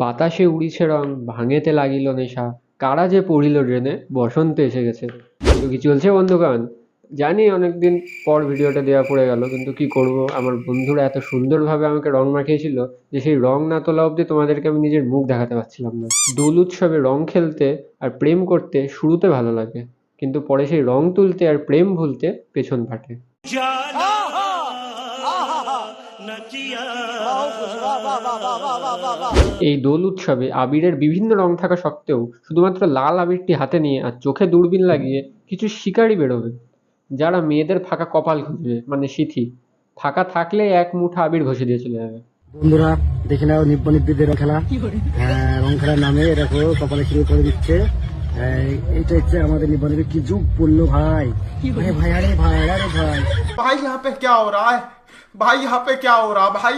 বাতাসে উড়িছে রং, ভাঙেতে লাগিল নেশা। কারা যে পড়িল ড্রেনে, বসন্ত এসে গেছে। তো কি চলছে বন্ধুগণ? জানি অনেকদিন পর ভিডিওটা দেওয়া পড়ে গেল, কিন্তু কি করব? আমার বন্ধুরা এত সুন্দরভাবে আমাকে রং মাখিয়েছিল যে সেই রং না তোলা অবধি তোমাদেরকে আমি নিজের মুখ দেখাতে পারছিলাম না। দোল উৎসবে রং খেলতে আর প্রেম করতে শুরুতে ভালো লাগে, কিন্তু পরে সেই রং তুলতে আর প্রেম ভুলতে পেছন ফাটে। এই দোল উৎসবে আবিরের বিভিন্ন রং থাকা সত্ত্বেও শুধুমাত্র লাল আবিরটি হাতে নিয়ে আর চোখে দূরবীন লাগিয়ে কিছু শিকারি বেরোবে যারা মেয়েদের ফাঁকা কপাল খুঁজবে মানে শিথি ফাঁকা থাকলে এক মুঠা আবির ঘষে দিয়ে চলে যাবে। বন্ধুরা দেখে নাও নিব্ব নিব্বিদের রং খেলা। হ্যাঁ, রং খেলার নামে এরকম কপালে শুরু করে দিচ্ছে। এটা হচ্ছে আমাদের নিবন্ধনের কি যুগ পড়ল ভাই। ভাই ভাই আরে ভাই আরে ভাই। ভাই ইহা পে ক্যা হো রা ভাই ইহা পে ক্যা হো রা ভাই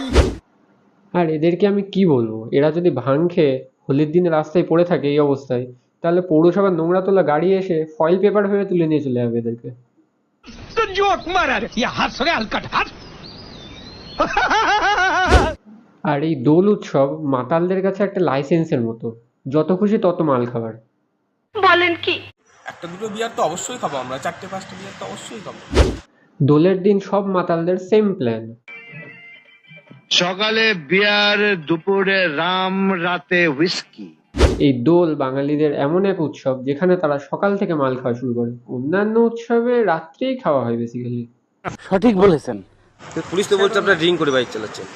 আর এদেরকে আমি কি বলব? এরা যদি ভাঙ খেয়ে হোলির দিনে রাস্তায় পড়ে থাকে এই অবস্থায় তাহলে পৌরসভার নোংরা তোলা গাড়ি এসে ফয়েল পেপার হয়ে তুলে নিয়ে চলে যাবে এদেরকে। আর এই দোল উৎসব মাতালদের কাছে একটা লাইসেন্সের মতো। যত খুশি তত মাল খাবার। বলেন কি? একটা দুটো বিয়ার তো অবশ্যই খাব আমরা চারটে পাঁচটা বিয়ার তো অবশ্যই খাব। দোলের দিন সব মাতালদের সেম প্ল্যান সকালে বিয়ার দুপুরে রাম রাতে হুইস্কি এই দোল বাঙালিদের এমন এক উৎসব যেখানে তারা সকাল থেকে মাল খাওয়া শুরু করে। অন্যান্য উৎসবে রাত্রেই খাওয়া হয় বেসিক্যালি সঠিক বলেছেন। পুলিশ তো বলছে আপনারা ড্রিঙ্ক করে বাইক চালাচ্ছেন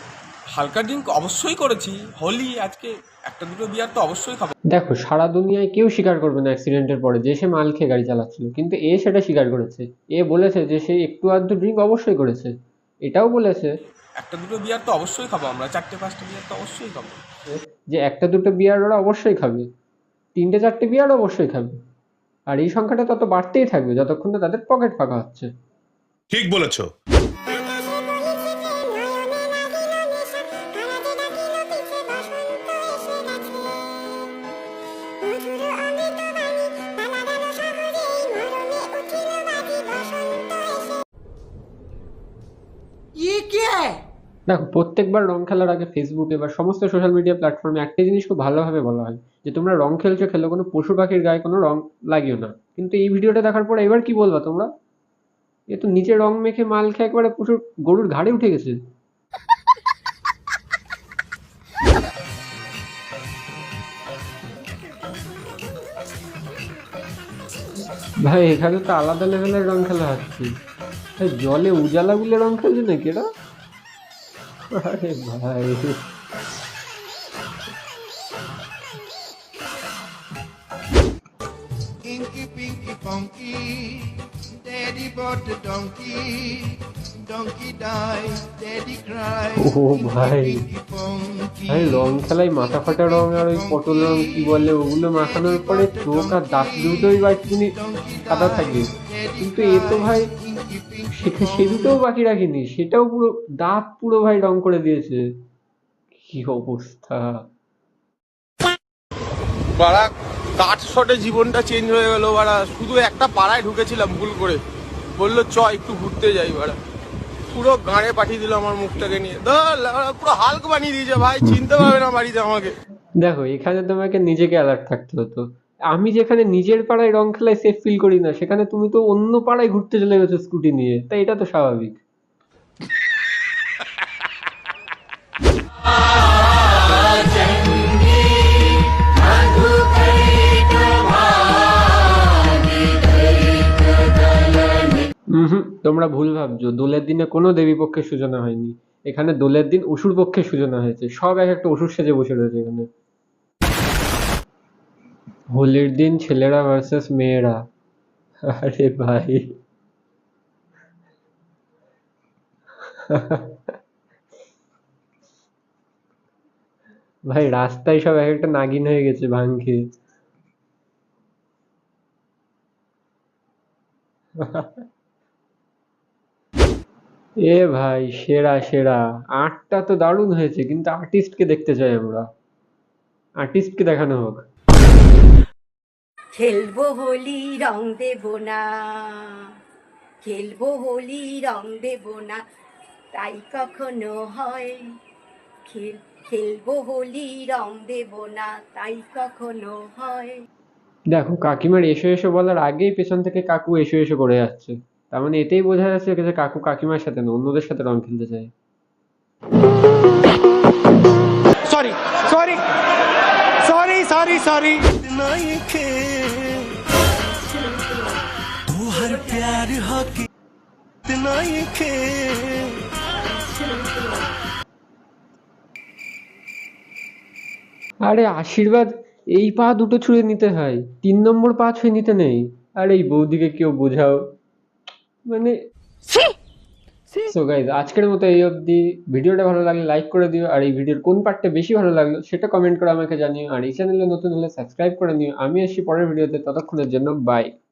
হালকা ড্রিঙ্ক অবশ্যই করেছি। হোলি আজকে একটা দুটো বিয়ার তো অবশ্যই খাব। দেখো সারা দুনিয়ায় কেউ স্বীকার করবে না অ্যাক্সিডেন্টের পরে যে সে মাল খেয়ে গাড়ি চালাচ্ছিল। কিন্তু এ সেটা স্বীকার করেছে। এ বলেছে যে সে একটু আধটু ড্রিঙ্ক অবশ্যই করেছে। এটাও বলেছে একটা দুটো বিয়ার তো অবশ্যই খাব আমরা চারটে পাঁচটা বিয়ার তো অবশ্যই খাব। যে একটা দুটো বিয়ার ওরা অবশ্যই খাবে তিনটে চারটে বিয়ার অবশ্যই খাবে। আর এই সংখ্যাটা তত বাড়তেই থাকবে যতক্ষণ না তাদের পকেট ফাঁকা হচ্ছে। ঠিক বলেছ। দেখো, প্রত্যেকবার রং খেলার আগে ফেসবুকে বা সমস্ত সোশ্যাল মিডিয়া প্ল্যাটফর্মে একটা জিনিস খুব ভালোভাবে বলা হয় যে, তোমরা রং খেলছো, খেলো, কোনো পশু পাখির গায়ে কোনো রং লাগিও না। কিন্তু এই ভিডিওটা দেখার পর এবার কি বলবা তোমরা? এ তো নিচে রং মেখে মাল খেয়ে একবারে পশুর গরুর ঘাড়ে উঠে গেছে। ভাই, এখানে তো আলাদা লেভেলের রং খেলা হচ্ছে। জলে উজালা গুলে রং খেলছে নাকি এরা? আরে ভাই। Inky Pinky Funky, Daddy bought a donkey, donkey died, Daddy cried. ও ভাই। ভাই রং খেলায় মাথা ফাটা রং আর ওই পটল রং কি বলে? ওগুলো মাখানোর পরে চোখ আর দাঁত দুটোই বা একটুখানি সাদা থাকে কিন্তু এ তো ভাই সে- সে দুটোও বাকি রাখিনি সেটাও পুরো দাঁত পুরো ভাই রং করে দিয়েছে। কি অবস্থা? বাড়া কাঠ শটে জীবনটা চেঞ্জ হয়ে গেল বাড়া। শুধু একটা পাড়ায় ঢুকেছিলাম ভুল করে। বলল চ একটু ঘুরতে যাই বাড়া। পুরো গাঁড়ে পাঠিয়ে দিল আমার মুখটাকে নিয়ে। পুরো হালক বানিয়ে দিয়েছে ভাই চিনতে পারবে না বাড়িতে আমাকে। দেখো এখানে তোমাকে নিজেকে অ্যালার্ট থাকতে হতো। আমি যেখানে নিজের পাড়ায় রং খেলায় সেফ ফিল করি না, সেখানে তুমি তো অন্য পাড়ায় ঘুরতে চলে গেছো স্কুটি নিয়ে তাই এটা তো স্বাভাবিক। তোমরা ভুল ভাবছ, দোলের দিনে কোনো দেবী পক্ষের সূচনা হয়নি, এখানে দোলের দিন অসুর পক্ষের সূচনা হয়েছে, সব এক একটা অসুর সেজে বসে রয়েছে এখানে। হোলির দিন ছেলেরা ভার্সেস মেয়েরা। আরে ভাই। ভাই, রাস্তায় সব এক একটা নাগিন হয়ে গেছে ভাঙ এ ভাই, সেরা সেরা। আর্টটা তো দারুণ হয়েছে, কিন্তু আর্টিস্টকে দেখতে চাই আমরা। আর্টিস্টকে দেখানো হোক। খেলব হোলি রং দেব না। খেলব হোলি রং দেব না তাই কখনো হয়। খেল খেলব হোলি রং দেব না তাই কখনো হয়। দেখো কাকিমার এসো এসো বলার আগেই পেছন থেকে কাকু এসো এসো করে যাচ্ছে। তার মানে এতেই বোঝা যাচ্ছে যে কাকু কাকিমার সাথে না অন্যদের সাথে রং খেলতে চায়। sorry sorry sorry sorry sorry আরে আশীর্বাদ এই পা দুটো ছুঁড়ে নিতে হয় তিন নম্বর পা ছুঁয়ে নিতে নেই আর এই বৌদিকে কেউ বোঝাও মানে সো গাইজ আজকের মতো এই অবধি। ভিডিওটা ভালো লাগলে লাইক করে দিও, আর এই ভিডিওর কোন পার্টটা বেশি ভালো লাগল সেটা কমেন্ট করে আমাকে জানিও, আর এই চ্যানেলে নতুন হলে সাবস্ক্রাইব করে নিও। আমি আসছি পরের ভিডিওতে, ততক্ষণের জন্য বাই